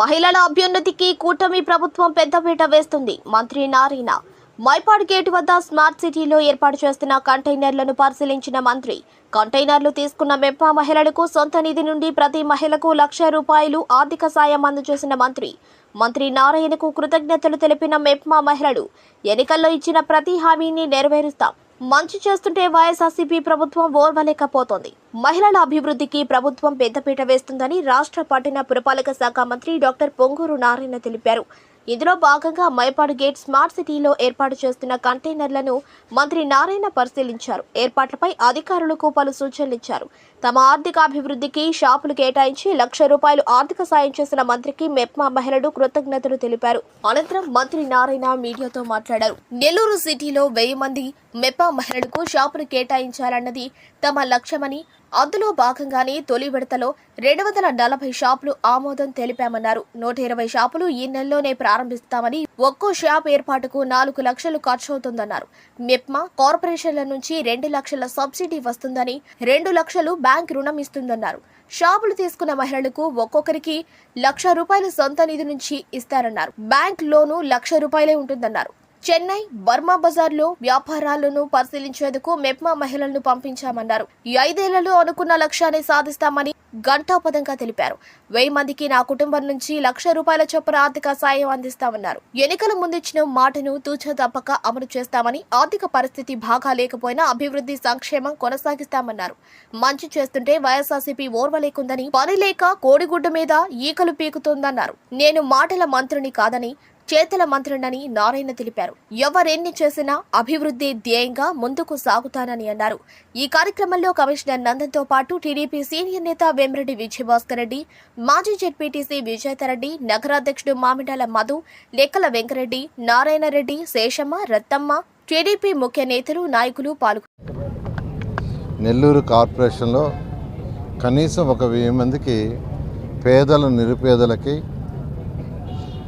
మహిళల అభ్యున్నతికి కూటమి ప్రభుత్వం పెద్దపీట వేస్తుంది. మంత్రి నారాయణ మైపాడ్ గేట్ వద్ద స్మార్ట్ సిటీలో ఏర్పాటు చేస్తున్న కంటైనర్లను పరిశీలించిన మంత్రి కంటైనర్లు తీసుకున్న మెప్పా మహిళలకు సొంత నిధి నుండి ప్రతి మహిళకు లక్ష రూపాయలు ఆర్థిక సాయం అందజేసిన మంత్రి మంత్రి నారాయణకు కృతజ్ఞతలు తెలిపిన మెప్మా మహిళలు ఎన్నికల్లో ఇచ్చిన ప్రతి హామీని నెరవేరుస్తాం. మంచి చేస్తుంటే వైఎస్ఆర్సీపీ ప్రభుత్వం ఓర్వలేకపోతోంది. మహిళల అభివృద్ధికి ప్రభుత్వం పెద్దపీట వేస్తుందని రాష్ట్ర పట్టణ పురపాలక శాఖ మంత్రి డాక్టర్ పొంగూరు నారాయణ తెలిపారు. ఇందులో భాగంగా మైపాడు గేట్ స్మార్ట్ సిటీలో ఏర్పాటు చేస్తున్న కంటైనర్లను మంత్రి నారాయణ పరిశీలించారు. ఏర్పాట్లపై అధికారులకు పలు సూచనలు ఇచ్చారు. తమ ఆర్థిక అభివృద్ధికి షాపులు కేటాయించి లక్ష రూపాయలు ఆర్థిక సాయం చేసిన మంత్రికి మెప్మా మహిళలు కృతజ్ఞతలు తెలిపారు. అనంతరం మంత్రి నారాయణ మీడియాతో మాట్లాడారు. నెల్లూరు సిటీలో వెయ్యి మంది మెప్మా మహిళలకు షాపులు కేటాయించాలన్నది తమ లక్ష్యమని అందులో భాగంగానే తొలి విడతలో రెండు వందల నలభై షాపులు ఆమోదం తెలిపామన్నారు. నూట ఇరవై షాపులు ఈ నెలలోనే ప్రారంభిస్తామని ఒక్కో షాప్ ఏర్పాటుకు నాలుగు లక్షలు ఖర్చవుతుందన్నారు. మిప్మా కార్పొరేషన్ల నుంచి రెండు లక్షల సబ్సిడీ వస్తుందని రెండు లక్షలు బ్యాంక్ రుణం ఇస్తుందన్నారు. షాపులు తీసుకున్న మహిళలకు ఒక్కొక్కరికి లక్ష రూపాయల సొంత నిధి నుంచి ఇస్తారన్నారు. బ్యాంక్ లోను లక్ష రూపాయలే ఉంటుందన్నారు. చెన్నై బర్మా బజార్లో వ్యాపారాలను పరిశీలించేందుకు మెప్మా మహిళలను పంపించామన్నారు. ఈ ఐదేళ్ళలో అనుకున్న లక్ష్యాన్ని సాధిస్తామని గంటాపదంగా తెలిపారు. వెయ్యి మందికి నా కుటుంబం నుంచి లక్ష రూపాయల చొప్పున ఆర్థిక సాయం అందిస్తామన్నారు. ఎన్నికల ముందిచ్చిన మాటను తూచ తప్పక అమలు చేస్తామని ఆర్థిక పరిస్థితి బాగా లేకపోయినా అభివృద్ధి సంక్షేమం కొనసాగిస్తామన్నారు. మంచి చేస్తుంటే వైఎస్ఆర్సీపీ ఓర్వలేకుందని పని లేక కోడిగుడ్డు మీద ఈకలు పీకుతోందన్నారు. నేను మాటల మంత్రిని కాదని చేతల మంత్రుడని నారాయణ తెలిపారు. ఎవరెన్ని చేసినా అభివృద్ధి ధ్యేయంగా ముందుకు సాగుతానని అన్నారు. ఈ కార్యక్రమంలో కమిషనర్ నందన్తో పాటు టీడీపీ సీనియర్ నేత వేమిరెడ్డి విజయభాస్కర్ రెడ్డి మాజీ జెడ్పీటీసీ విజేతారెడ్డి నగరాధ్యక్షుడు మామిడాల మధు లెక్కల వెంకరెడ్డి నారాయణ రెడ్డి శేషమ్మ రత్తమ్మ టీడీపీ ముఖ్య నేతలు నాయకులు పాల్గొన్నారు నెల్లూరు కార్పొరేషన్లో కనీసం ఒక వెయ్యి మందికి పేదల నిరుపేదలకి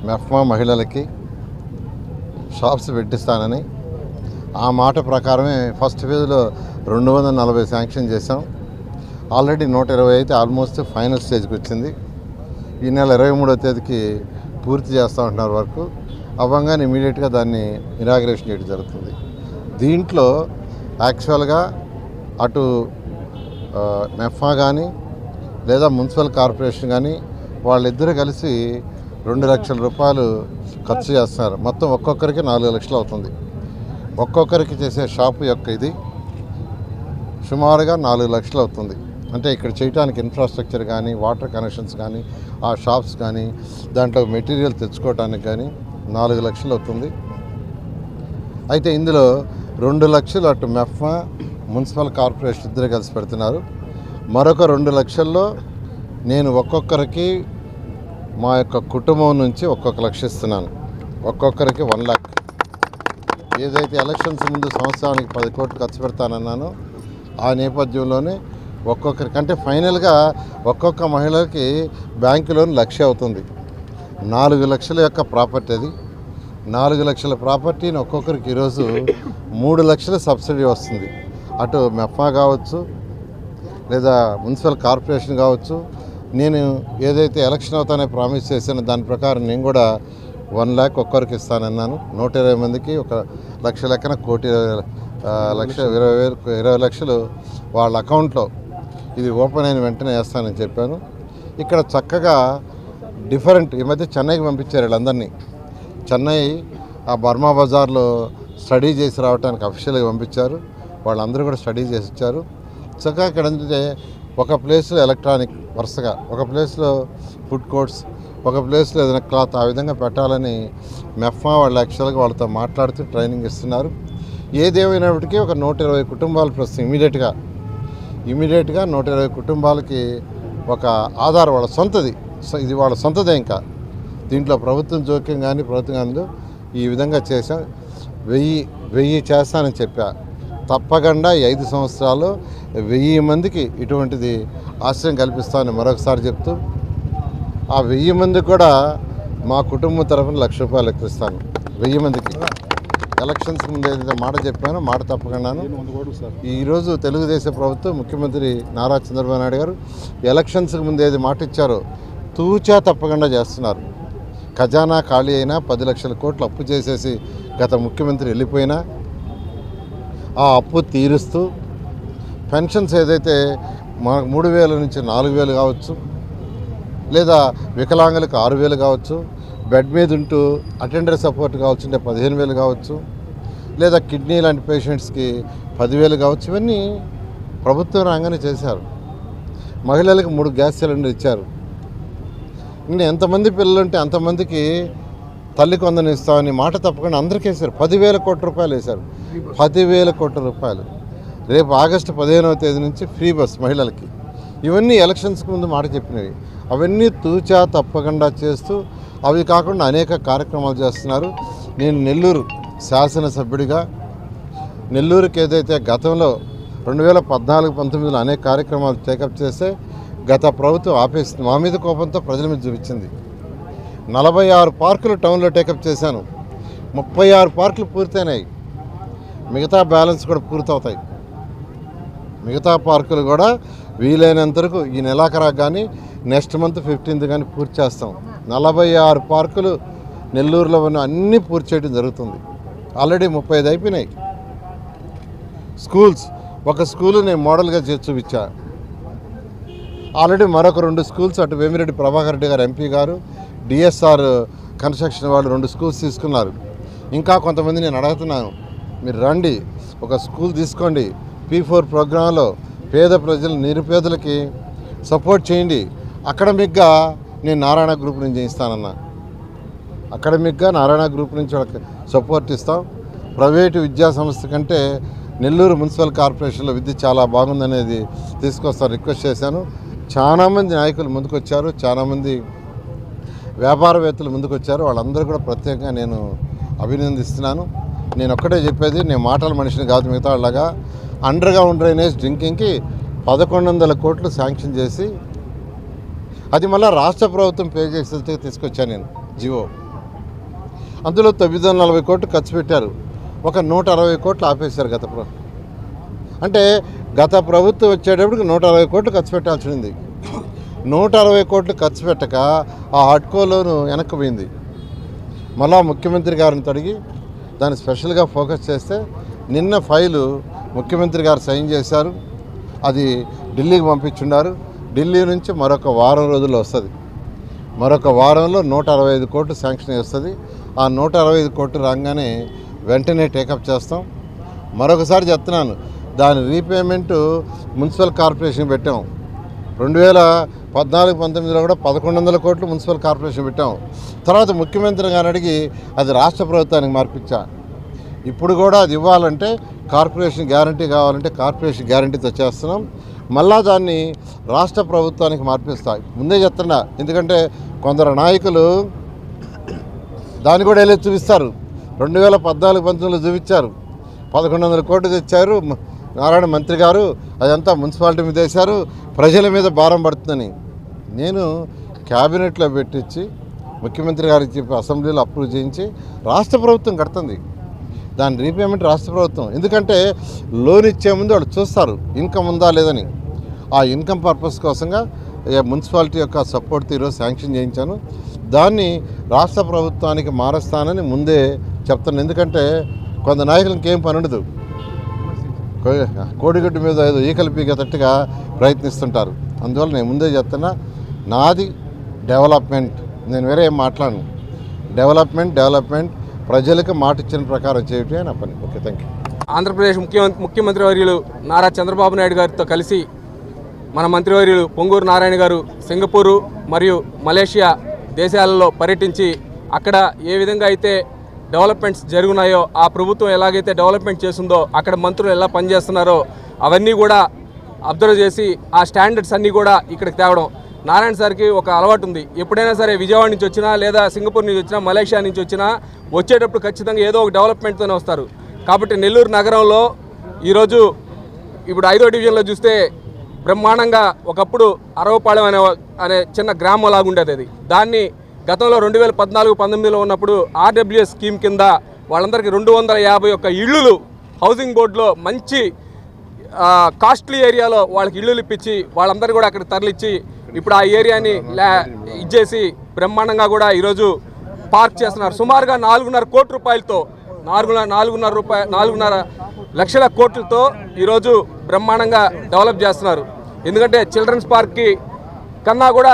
మెఫ్మా మహిళలకి షాప్స్ పెట్టిస్తానని ఆ మాట ప్రకారమే ఫస్ట్ ఫేజ్లో రెండు వందల నలభై శాంక్షన్ చేశాం. ఆల్రెడీ నూట ఇరవై అయితే ఆల్మోస్ట్ ఫైనల్ స్టేజ్కి వచ్చింది. ఈ నెల ఇరవై మూడో తేదీకి పూర్తి చేస్తూ ఉంటున్నారు వరకు అవ్వంగానే ఇమీడియట్గా దాన్ని ఇనాగ్రేషన్ చేయడం జరుగుతుంది. దీంట్లో యాక్చువల్గా అటు మెఫా కానీ లేదా మున్సిపల్ కార్పొరేషన్ కానీ వాళ్ళిద్దరూ కలిసి రెండు లక్షల రూపాయలు ఖర్చు చేస్తున్నారు. మొత్తం ఒక్కొక్కరికి నాలుగు లక్షలు అవుతుంది. ఒక్కొక్కరికి చేసే షాపు యొక్క ఇది సుమారుగా నాలుగు లక్షలు అవుతుంది. అంటే ఇక్కడ చేయడానికి ఇన్ఫ్రాస్ట్రక్చర్ కానీ వాటర్ కనెక్షన్స్ కానీ ఆ షాప్స్ కానీ దాంట్లో మెటీరియల్ తెచ్చుకోవడానికి కానీ నాలుగు లక్షలు అవుతుంది. అయితే ఇందులో రెండు లక్షలు అటు మెఫ్మా మున్సిపల్ కార్పొరేషన్ ఇద్దరు కలిసి పెడుతున్నారు. మరొక రెండు లక్షల్లో నేను ఒక్కొక్కరికి మా యొక్క కుటుంబం నుంచి ఒక్కొక్క లక్ష ఇస్తున్నాను. ఒక్కొక్కరికి వన్ ల్యాక్ ఏదైతే ఎలక్షన్స్ ముందు సంవత్సరానికి పది కోట్లు ఖర్చు పెడతానన్నానో ఆ నేపథ్యంలోనే ఒక్కొక్కరికి అంటే ఫైనల్గా ఒక్కొక్క మహిళకి బ్యాంకు లోన్ లక్ష అవుతుంది. నాలుగు లక్షల యొక్క ప్రాపర్టీ అది. నాలుగు లక్షల ప్రాపర్టీని ఒక్కొక్కరికి ఈరోజు మూడు లక్షల సబ్సిడీ వస్తుంది. అటు మెఫా కావచ్చు లేదా మున్సిపల్ కార్పొరేషన్ కావచ్చు నేను ఏదైతే ఎలక్షన్ అవుతానే ప్రామిస్ చేశానో దాని ప్రకారం నేను కూడా వన్ ల్యాక్ ఒక్కరికి ఇస్తానన్నాను. నూట ఇరవై మందికి ఒక లక్ష లెక్కన కోటి లక్ష ఇరవై వేలు ఇరవై లక్షలు వాళ్ళ అకౌంట్లో. ఇది ఓపెన్ అయిన వెంటనే వేస్తానని చెప్పాను. ఇక్కడ చక్కగా డిఫరెంట్ ఈ మధ్య చెన్నైకి పంపించారు వీళ్ళందరినీ. చెన్నై ఆ బర్మా బజార్లో స్టడీ చేసి రావడానికి అఫీషియల్గా పంపించారు. వాళ్ళందరూ కూడా స్టడీ చేసి ఇచ్చారు చక్కగా ఇక్కడ ఏంటంటే ఒక ప్లేస్లో ఎలక్ట్రానిక్ వరుసగా ఒక ప్లేస్లో ఫుడ్ కోర్ట్స్ ఒక ప్లేస్లో ఏదైనా క్లాత్ ఆ విధంగా పెట్టాలని మెఫ్మా వాళ్ళ యాక్చువల్గా వాళ్ళతో మాట్లాడుతూ ట్రైనింగ్ ఇస్తున్నారు. ఏదేమైనప్పటికీ ఒక నూట ఇరవై కుటుంబాలు ప్రస్తుతం ఇమీడియట్గా ఇమీడియట్గా నూట ఇరవై కుటుంబాలకి ఒక ఆధార్ వాళ్ళ సొంతది. ఇది వాళ్ళ సొంతదే ఇంకా. దీంట్లో ప్రభుత్వం జోక్యం కానీ ప్రభుత్వం కానీ ఈ విధంగా చేసాం వెయ్యి వెయ్యి చేస్తానని చెప్పా. తప్పకుండా ఐదు సంవత్సరాలు వెయ్యి మందికి ఇటువంటిది ఆశ్రయం కల్పిస్తానని మరొకసారి చెప్తూ ఆ వెయ్యి మందికి కూడా మా కుటుంబం తరఫున లక్ష రూపాయలు ఎక్కిస్తాను వెయ్యి మందికి. ఎలక్షన్స్ ముందు ఏదైతే మాట చెప్పానో మాట తప్పకుండాను. ఈరోజు తెలుగుదేశం ప్రభుత్వం ముఖ్యమంత్రి నారా చంద్రబాబు నాయుడు గారు ఎలక్షన్స్కి ముందు ఏది మాట ఇచ్చారో తూచా తప్పకుండా చేస్తున్నారు. ఖజానా ఖాళీ అయినా పది లక్షల కోట్లు అప్పు చేసేసి గత ముఖ్యమంత్రి వెళ్ళిపోయినా ఆ అప్పు తీరుస్తూ పెన్షన్స్ ఏదైతే మనకు మూడు వేల నుంచి నాలుగు వేలు కావచ్చు లేదా వికలాంగులకు ఆరు వేలు కావచ్చు బెడ్ మీద ఉంటూ అటెండర్ సపోర్ట్ కావచ్చు అంటే పదిహేను వేలు కావచ్చు లేదా కిడ్నీ లాంటి పేషెంట్స్కి పదివేలు కావచ్చు ఇవన్నీ ప్రభుత్వం రంగానే చేశారు. మహిళలకు మూడు గ్యాస్ సిలిండర్ ఇచ్చారు. ఇంకా ఎంతమంది పిల్లలు ఉంటే అంతమందికి తల్లికి వందన ఇస్తామని మాట తప్పకుండా అందరికీ వేశారు. పదివేల కోట్ల రూపాయలు వేశారు. పదివేల కోట్ల రూపాయలు. రేపు ఆగస్టు పదిహేనవ తేదీ నుంచి ఫ్రీ బస్ మహిళలకి. ఇవన్నీ ఎలక్షన్స్కి ముందు మాట చెప్పినవి. అవన్నీ తూచా తప్పకుండా చేస్తూ అవి కాకుండా అనేక కార్యక్రమాలు చేస్తున్నారు. నేను నెల్లూరు శాసనసభ్యుడిగా నెల్లూరుకి ఏదైతే గతంలో రెండు వేల పద్నాలుగు పంతొమ్మిదిలో అనేక కార్యక్రమాలు టేకప్ చేస్తే గత ప్రభుత్వం ఆపేసింది. మా మీద కోపంతో ప్రజల మీద చూపించింది. నలభై ఆరు పార్కులు టౌన్లో టేకప్ చేశాను. ముప్పై ఆరు పార్కులు పూర్తయినాయి. మిగతా బ్యాలెన్స్ కూడా పూర్తవుతాయి. మిగతా పార్కులు కూడా వీలైనంత వరకు ఈ నెలాఖరాకు కానీ నెక్స్ట్ మంత్ ఫిఫ్టీన్త్ కానీ పూర్తి చేస్తాం. నలభై ఆరు పార్కులు నెల్లూరులో ఉన్న అన్నీ పూర్తి చేయడం జరుగుతుంది. ఆల్రెడీ ముప్పై ఐదు అయిపోయినాయి. స్కూల్స్ ఒక స్కూలు నేను మోడల్గా చూపించా. ఆల్రెడీ మరొక రెండు స్కూల్స్ అటు వేమిరెడ్డి ప్రభాకర్ రెడ్డి గారు ఎంపీ గారు డిఎస్ఆర్ కన్స్ట్రక్షన్ వాళ్ళు రెండు స్కూల్స్ తీసుకున్నారు. ఇంకా కొంతమంది నేను అడుగుతున్నాను మీరు రండి ఒక స్కూల్ తీసుకోండి పీ ఫోర్ ప్రోగ్రాంలో పేద ప్రజలు నిరుపేదలకి సపోర్ట్ చేయండి. అకాడమిక్గా నేను నారాయణ గ్రూప్ నుంచి ఇస్తానన్నా అకాడమిక్గా నారాయణ గ్రూప్ నుంచి వాళ్ళకి సపోర్ట్ ఇస్తాం. ప్రైవేటు విద్యా సంస్థ కంటే నెల్లూరు మున్సిపల్ కార్పొరేషన్లో విద్య చాలా బాగుందనేది తీసుకొస్తాను రిక్వెస్ట్ చేశాను. చాలామంది నాయకులు ముందుకొచ్చారు చాలామంది వ్యాపారవేత్తలు ముందుకొచ్చారు. వాళ్ళందరూ కూడా ప్రత్యేకంగా నేను అభినందిస్తున్నాను. నేను ఒక్కటే చెప్పేది నేను మాటల మనిషిని కాదు మిగతా వాళ్ళగా అండర్ గ్రౌండ్ డ్రైనేజ్ డ్రింకింగ్కి పదకొండు వందల కోట్లు శాంక్షన్ చేసి అది మళ్ళీ రాష్ట్ర ప్రభుత్వం పే చేసే తీసుకొచ్చాను నేను జివో అందులో తొమ్మిది వందల నలభై కోట్లు ఖర్చు పెట్టారు. ఒక నూట అరవై కోట్లు ఆపేశారు గత ప్రభుత్వం. అంటే గత ప్రభుత్వం వచ్చేటప్పటికి నూట అరవై కోట్లు ఖర్చు పెట్టాల్సి ఉంది నూట అరవై కోట్లు ఖర్చు పెట్టక ఆ హడ్కోలోను వెనక్కి పోయింది. మళ్ళా ముఖ్యమంత్రి గారిని తడిగి దాన్ని స్పెషల్గా ఫోకస్ చేస్తే నిన్న ఫైలు ముఖ్యమంత్రి గారు సైన్ చేశారు. అది ఢిల్లీకి పంపించున్నారు ఢిల్లీ నుంచి మరొక వారం రోజుల్లో వస్తుంది. మరొక వారంలో నూట అరవై ఐదు కోట్లు శాంక్షన్ వస్తుంది ఆ నూట అరవై ఐదు కోట్లు రాగానే వెంటనే టేకప్ చేస్తాం. మరొకసారి చెప్తున్నాను దాని రీపేమెంటు మున్సిపల్ కార్పొరేషన్ పెట్టాం. రెండు వేల పద్నాలుగు పంతొమ్మిదిలో కూడా పదకొండు వందల కోట్లు మున్సిపల్ కార్పొరేషన్ పెట్టాం తర్వాత ముఖ్యమంత్రి గారిని అడిగి అది రాష్ట్ర ప్రభుత్వానికి మార్పించా. ఇప్పుడు కూడా అది ఇవ్వాలంటే కార్పొరేషన్ గ్యారంటీ కావాలంటే కార్పొరేషన్ గ్యారంటీతో చేస్తున్నాం. మళ్ళా దాన్ని రాష్ట్ర ప్రభుత్వానికి మార్పిస్తా. ముందే చెప్తున్నా ఎందుకంటే కొందరు నాయకులు దాన్ని కూడా వెళ్ళి చూపిస్తారు. రెండు వేల పద్నాలుగు పంతొమ్మిదిలో చూపించారు. పదకొండు వందల కోట్లు తెచ్చారు. నారాయణ మంత్రి గారు అదంతా మున్సిపాలిటీ మీద వేశారు. ప్రజల మీద భారం పడుతుందని నేను క్యాబినెట్లో పెట్టించి ముఖ్యమంత్రి గారికి చెప్పి అసెంబ్లీలో అప్రూవ్ చేయించి రాష్ట్ర ప్రభుత్వం కడుతుంది. దాని రీపేమెంట్ రాష్ట్ర ప్రభుత్వం. ఎందుకంటే లోన్ ఇచ్చే ముందు వాళ్ళు చూస్తారు ఇన్కమ్ ఉందా లేదని. ఆ ఇన్కమ్ పర్పస్ కోసంగా మున్సిపాలిటీ యొక్క సపోర్ట్ ఈరోజు శాంక్షన్ చేయించాను. దాన్ని రాష్ట్ర ప్రభుత్వానికి మారుస్తానని ముందే చెప్తాను ఎందుకంటే కొంత నాయకులకి ఏం పని ఉండదు. కో- కోడిగుడ్డు మీద ఏదో ఈకలు పీకేటట్టుగా ప్రయత్నిస్తుంటారు. అందువల్ల నేను ముందే చెప్తున్నా నాది డెవలప్మెంట్. నేను వేరే ఏం మాట్లాడను. డెవలప్మెంట్ డెవలప్మెంట్ ప్రజలకు మాట ఇచ్చిన ప్రకారం చేయటమే నా పని. Okay thank you. ఆంధ్రప్రదేశ్ ముఖ్యమంత్రి ముఖ్యమంత్రి వర్యులు నారా చంద్రబాబు నాయుడు గారితో కలిసి మన మంత్రివర్యులు పొంగూరు నారాయణ గారు సింగపూరు మరియు మలేషియా దేశాలలో పర్యటించి అక్కడ ఏ విధంగా అయితే డెవలప్మెంట్స్ జరుగున్నాయో ఆ ప్రభుత్వం ఎలాగైతే డెవలప్మెంట్ చేసిందో అక్కడ మంత్రులు ఎలా పనిచేస్తున్నారో అవన్నీ కూడా అబ్జర్వ్ చేసి ఆ స్టాండర్డ్స్ అన్నీ కూడా ఇక్కడికి తేవడం. నారాయణ సార్కి ఒక అలవాటు ఉంది. ఎప్పుడైనా సరే విజయవాడ నుంచి వచ్చినా లేదా సింగపూర్ నుంచి వచ్చినా మలేషియా నుంచి వచ్చినా వచ్చేటప్పుడు ఖచ్చితంగా ఏదో ఒక డెవలప్మెంట్తోనే వస్తారు. కాబట్టి నెల్లూరు నగరంలో ఈరోజు ఇప్పుడు ఐదో డివిజన్లో చూస్తే బ్రహ్మాండంగా ఒకప్పుడు అరవపాళెం అనే అనే చిన్న గ్రామం లాగా ఉండేది అది. దాన్ని గతంలో రెండు వేల పద్నాలుగు పంతొమ్మిదిలో ఉన్నప్పుడు ఆర్డబ్ల్యూఎస్ స్కీమ్ కింద వాళ్ళందరికీ రెండు వందల యాభై ఒక్క ఇళ్ళు హౌసింగ్ బోర్డులో మంచి కాస్ట్లీ ఏరియాలో వాళ్ళకి ఇళ్ళు ఇప్పించి వాళ్ళందరూ కూడా అక్కడ తరలిచ్చి ఇప్పుడు ఆ ఏరియాని ఇచ్చేసి బ్రహ్మాండంగా కూడా ఈరోజు పార్క్ చేస్తున్నారు. సుమారుగా నాలుగున్నర కోట్ల రూపాయలతో నాలుగున్నర నాలుగున్నర రూపాయ నాలుగున్నర లక్షల కోట్లతో ఈరోజు బ్రహ్మాండంగా డెవలప్ చేస్తున్నారు. ఎందుకంటే చిల్డ్రన్స్ పార్క్కి కన్నా కూడా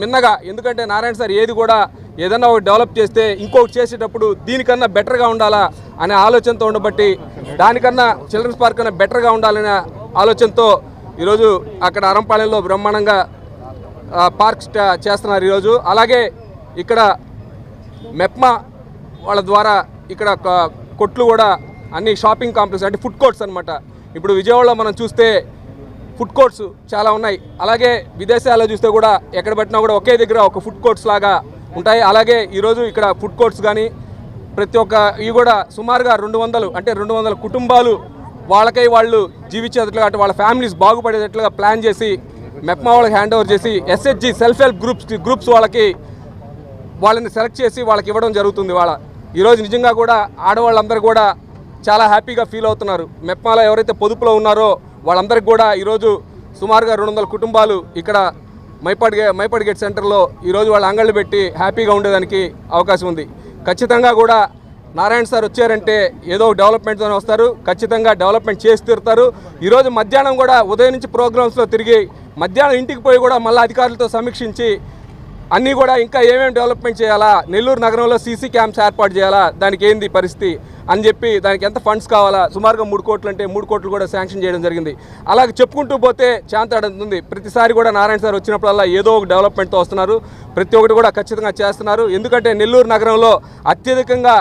మిన్నగా. ఎందుకంటే నారాయణ సార్ ఏది కూడా ఏదైనా ఒకటి డెవలప్ చేస్తే ఇంకొకటి చేసేటప్పుడు దీనికన్నా బెటర్గా ఉండాలా అనే ఆలోచనతో ఉండబట్టి దానికన్నా చిల్డ్రన్స్ పార్క్ కన్నా బెటర్గా ఉండాలనే ఆలోచనతో ఈరోజు అక్కడ అరంపాలెంలో బ్రహ్మాండంగా పార్క్ చేస్తున్నారు ఈరోజు. అలాగే ఇక్కడ మెప్మా వాళ్ళ ద్వారా ఇక్కడ కొట్లు కూడా అన్ని షాపింగ్ కాంప్లెక్స్ అంటే ఫుడ్ కోర్ట్స్ అనమాట ఇప్పుడు విజయవాడలో మనం చూస్తే ఫుడ్ కోర్ట్స్ చాలా ఉన్నాయి. అలాగే విదేశాల్లో చూస్తే కూడా ఎక్కడ పెట్టినా కూడా ఒకే దగ్గర ఒక ఫుడ్ కోర్ట్స్ లాగా ఉంటాయి. అలాగే ఈరోజు ఇక్కడ ఫుడ్ కోర్ట్స్ కానీ ప్రతి ఒక్క ఇవి కూడా సుమారుగా రెండు వందలు అంటే రెండు వందల కుటుంబాలు వాళ్ళకై వాళ్ళు జీవించేటట్లుగా అంటే వాళ్ళ ఫ్యామిలీస్ బాగుపడేటట్లుగా ప్లాన్ చేసి మెప్మా వాళ్ళకి హ్యాండ్ ఓవర్ చేసి SHG self help groups groups వాళ్ళకి వాళ్ళని సెలెక్ట్ చేసి వాళ్ళకి ఇవ్వడం జరుగుతుంది వాళ్ళ ఈరోజు నిజంగా కూడా ఆడవాళ్ళందరూ కూడా చాలా హ్యాపీగా ఫీల్ అవుతున్నారు. మెప్మాలో ఎవరైతే పొదుపులో ఉన్నారో వాళ్ళందరికీ కూడా ఈరోజు సుమారుగా రెండు వందల కుటుంబాలు ఇక్కడ మైపాడ్ గే మైపాడ్ గేట్ సెంటర్లో ఈరోజు వాళ్ళ అంగళ్ళు పెట్టి హ్యాపీగా ఉండేదానికి అవకాశం ఉంది. ఖచ్చితంగా కూడా నారాయణ సార్ వచ్చారంటే ఏదో డెవలప్మెంట్తోనే వస్తారు. ఖచ్చితంగా డెవలప్మెంట్ చేసి తీరుతారు. ఈరోజు మధ్యాహ్నం కూడా ఉదయం నుంచి ప్రోగ్రామ్స్లో తిరిగి మధ్యాహ్నం ఇంటికి పోయి కూడా మళ్ళీ అధికారులతో సమీక్షించి అన్నీ కూడా ఇంకా ఏమేమి డెవలప్మెంట్ చేయాలా? నెల్లూరు నగరంలో సీసీ క్యాంప్స్ ఏర్పాటు చేయాలా? దానికి ఏంది పరిస్థితి? అని చెప్పి దానికి ఎంత ఫండ్స్ కావాలా? సుమారుగా మూడు కోట్లు అంటే మూడు కోట్లు కూడా శాంక్షన్ చేయడం జరిగింది. అలాగే చెప్పుకుంటూ పోతే చాంతాడుతుంది ప్రతిసారి కూడా నారాయణ సార్ వచ్చినప్పుడల్లా ఏదో ఒక డెవలప్మెంట్తో వస్తున్నారు. ప్రతి ఒక్కటి కూడా ఖచ్చితంగా చేస్తున్నారు. ఎందుకంటే నెల్లూరు నగరంలో అత్యధికంగా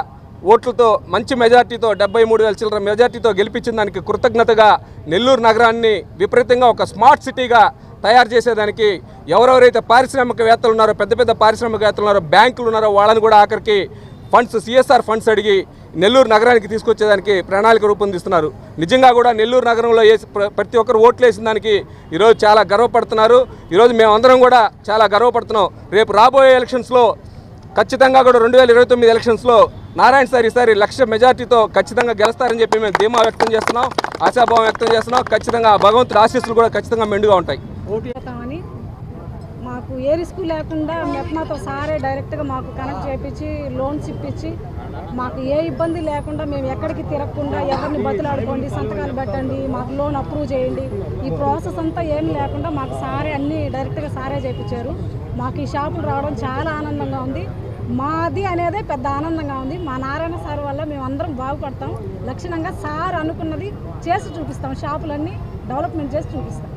ఓట్లతో మంచి మెజార్టీతో డెబ్బై మూడు వేల చిల్లర మెజార్టీతో గెలిపించిన దానికి కృతజ్ఞతగా నెల్లూరు నగరాన్ని విపరీతంగా ఒక స్మార్ట్ సిటీగా తయారు చేసేదానికి ఎవరెవరైతే పారిశ్రామికవేత్తలు ఉన్నారో పెద్ద పెద్ద పారిశ్రామికవేత్తలు ఉన్నారో బ్యాంకులు ఉన్నారో వాళ్ళని కూడా ఆఖరికి ఫండ్స్ సిఎస్ఆర్ ఫండ్స్ అడిగి నెల్లూరు నగరానికి తీసుకొచ్చేదానికి ప్రణాళిక రూపొందిస్తున్నారు. నిజంగా కూడా నెల్లూరు నగరంలో వేసి ప్ర- ప్రతి ఒక్కరు ఓట్లు వేసిన దానికి ఈరోజు చాలా గర్వపడుతున్నారు. ఈరోజు మేమందరం కూడా చాలా గర్వపడుతున్నాం. రేపు రాబోయే ఎలక్షన్స్లో ఖచ్చితంగా కూడా రెండు వేల ఇరవై తొమ్మిది ఎలక్షన్స్లో నారాయణ సార్ ఈసారి లక్ష మెజార్టీతో ఖచ్చితంగా గెలుస్తారని చెప్పి మేము ధీమా వ్యక్తం చేస్తున్నాం ఆశాభావం వ్యక్తం చేస్తున్నాం. ఖచ్చితంగా భగవంతుడి ఆశీస్సులు కూడా ఖచ్చితంగా మెండుగా ఉంటాయి. మాకు ఏ రిస్క్ లేకుండా మెప్మాతో సారే డైరెక్ట్గా మాకు కనెక్ట్ చేయించి లోన్స్ ఇప్పించి మాకు ఏ ఇబ్బంది లేకుండా మేము ఎక్కడికి తిరగకుండా ఎవరిని బతులాడుకోండి సంతకాలు పెట్టండి మాకు లోన్ అప్రూవ్ చేయండి. ఈ ప్రాసెస్ అంతా ఏం లేకుండా మాకు సారే అన్నీ డైరెక్ట్గా సారే చేయించారు. మాకు ఈ షాపులు రావడం చాలా ఆనందంగా ఉంది. మాది అనేది పెద్ద ఆనందంగా ఉంది. మా నారాయణ సార్ వల్ల మేము అందరం బాగుపడతాం. లక్షణంగా సార్ అనుకున్నది చేసి చూపిస్తాం. షాపులన్నీ డెవలప్మెంట్ చేసి చూపిస్తాం.